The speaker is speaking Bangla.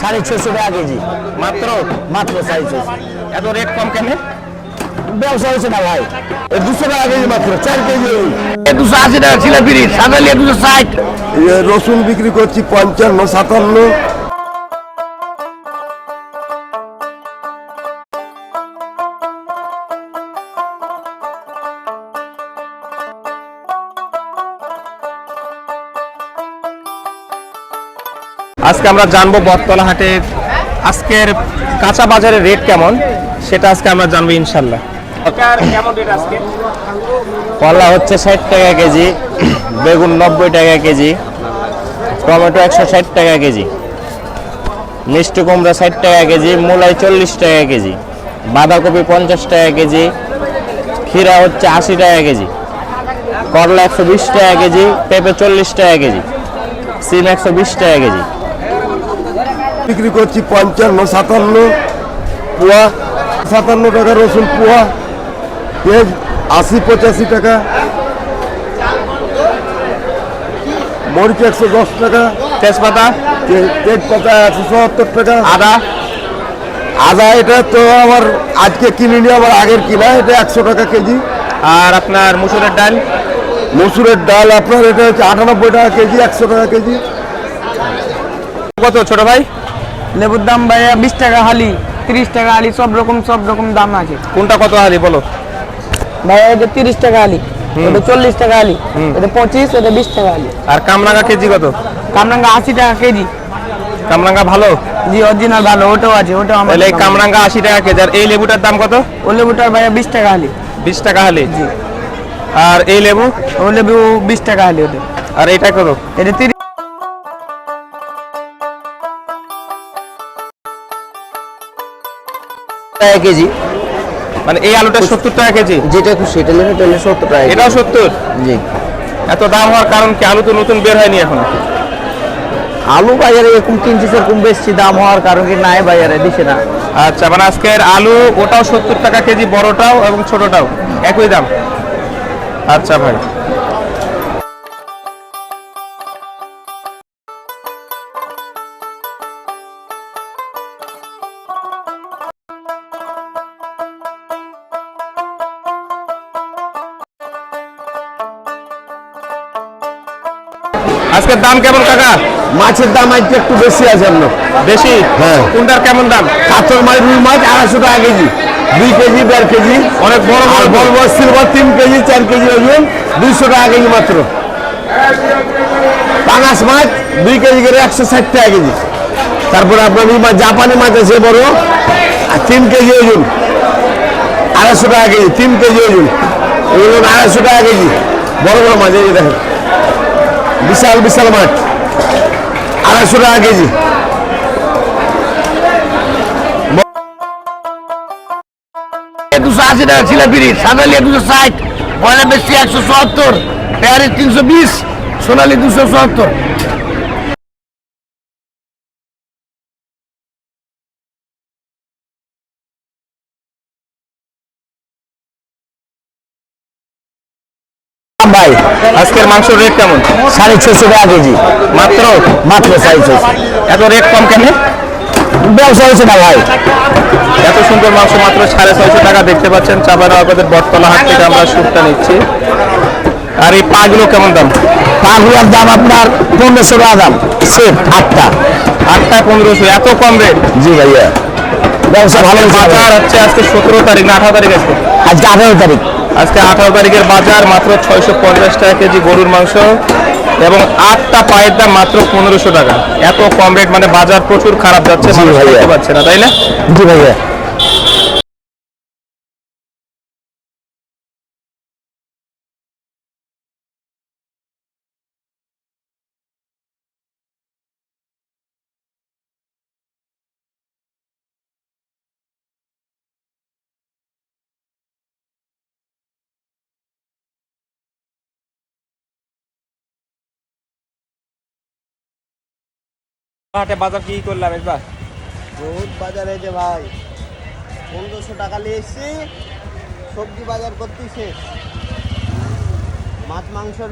সাড়ে ছশো টাকা কেজি। মাত্র? মাত্র সাড়ে ছশো এত রেট কম কেন? ব্যবসা হচ্ছে না ভাই। দুশো টাকা কেজি মাত্র চার কেজি দুশো আশি টাকা ছিল বিড়ি সাদালি দুশো ষাট। রসুন বিক্রি করছি পঞ্চান্ন সাতান্ন। আজকে আমরা জানব বটতলা হাটের আজকের কাঁচা বাজারের রেট কেমন সেটা আজকে আমরা জানব ইনশাল্লাহ কলা হচ্ছে ষাট টাকা কেজি বেগুন নব্বই টাকা কেজি টমেটো একশো ষাট টাকা কেজি মিষ্টি কুমড়া ষাট টাকা কেজি মূলাই চল্লিশ টাকা কেজি বাঁধাকপি পঞ্চাশ টাকা কেজি ক্ষীরা হচ্ছে আশি টাকা কেজি করলা একশো বিশ টাকা কেজি পেঁপে চল্লিশ টাকা কেজি সিম একশো বিশ টাকা কেজি বিক্রি করছি পঞ্চান্ন সাতান্ন। পোয়া সাতান্ন টাকা রসুন পোয়া পেঁয়াজ আশি পঁচাশি টাকা। মরিচ একশো দশ টাকা। তেজপাতা? তেজপাতা একশো সত্তর টাকা। আদা? আদা এটা তো আমার আজকে কিনে নিয়ে আমার আগের কিনা এটা একশো টাকা কেজি। আর আপনার মুসুরের ডাল? মসুরের ডাল আপনার এটা হচ্ছে আটানব্বই টাকা কেজি একশো টাকা কেজি। কত ছোট ভাই? লেবুর দাম ভাইয়া বিশ টাকা হালি তিরিশ টাকা হালি সব রকম সব রকম দাম আছে। কোনটা কত হালি বলো? ভাইয়া এটা তিরিশ টাকা হালি এটা চল্লিশ টাকা হালি এটা পঁচিশ এটা বিশ টাকা হালি। আর কামরাঙ্গা কেজি কত? কামরাঙ্গা আশি টাকা কেজি। কামরাঙ্গা ভালো? জি অরিজিনাল ভালো ওটাও আছে ওটাও আমার এই কামরাঙ্গা। আশি টাকা কেজি আর এই লেবুটার দাম কত? ও লেবুটার ভাইয়া বিশ টাকা হালি। বিশ টাকা হালি? আর এই লেবু? ও লেবু বিশ টাকা হালি ওটা আর এটা কত? এটা টাকা কেজি। মানে এই আলুটা সত্তর টাকা কেজি? যেটা সেটা এটা সত্তর টাকা এটাও সত্তর? জি। এত দাম হওয়ার কারণ কি? আলু তো নতুন বের হয়নি এখন। আলু বাজারে এরকম কিনছি সেরকম বেশি দাম হওয়ার কারণ কি? নাই বাজারে দিছে না। আচ্ছা মানে আজকের আলু ওটাও সত্তর টাকা কেজি বড়টাও এবং ছোটটাও। একই দাম। আচ্ছা ভাই। আজকের দাম কেমন কাকা? মাছের দাম আজকে একটু বেশি আছে আপনার বেশি? হ্যাঁ। কোনটার কেমন দাম? কাতল মাছ রুই মাছ আড়াইশো টাকা কেজি। দুই কেজি দেড় কেজি। অনেক বড় বড় বড় বড় সিলভার তিন কেজি চার কেজি ওজন দুইশো টাকা কেজি মাত্র। পাঙাশ মাছ দুই কেজি করে একশো ষাট টাকা কেজি। তারপরে আপনার রুই মাছ জাপানি মাছ আছে বড়। আর তিন কেজি ওজন আড়াইশো টাকা কেজি তিন কেজি ওজন। ওজন আড়াইশো টাকা কেজি। বড় বড় মাছ এই দেখেন। বিশাল বিশাল মাঠ। আড়াইশো টাকা কেজি। দুশো আশি টাকা ছিল বিড়ি সাদা দুশো ষাট পয়লা বেশি একশো চুয়াত্তর প্যারিস তিনশো বিশ, সোনালি দুশো সত্তর ভাই আজকের মাংসের রেট কেমন? সাড়ে ছশো টাকা কেজি। মাত্র? মাত্র সাড়ে ছশো এত রেট কম কেন? ব্যবসা হচ্ছে না ভাই। এত সুন্দর মাংস মাত্র সাড়ে ছয়শো টাকা দেখতে পাচ্ছেন চাপার আমাদের বটতলা হাট থেকে আমরা শুটটা নিচ্ছি। আর এই পাগুলো কেমন দাম? পাগুলার দাম আপনার পনেরোশো টাকা দাম সেট আটটা। আটটা পনেরোশো এত কম রেট জি ভাইয়া। ব্যবসা ভালো বাজার হচ্ছে আজকে সতেরো তারিখ না আঠারো তারিখ আছে আজকে আঠারো তারিখ। আজকে আঠারো তারিখের বাজার মাত্র ছয়শো পঞ্চাশ টাকা কেজি গরুর মাংস এবং আটটা পায়ের দাম মাত্র পনেরোশো টাকা। এত কম রেট মানে বাজার প্রচুর খারাপ যাচ্ছে মানুষ। পারছে না তাই না? জি ভাইয়া। হাটে বাজার কি করলাম এবার? বহুত বাজার হয়েছে ভাই, পনেরোশো টাকা নিয়ে এসছি, সবজি বাজার করতেছে। মাছ, মাংসের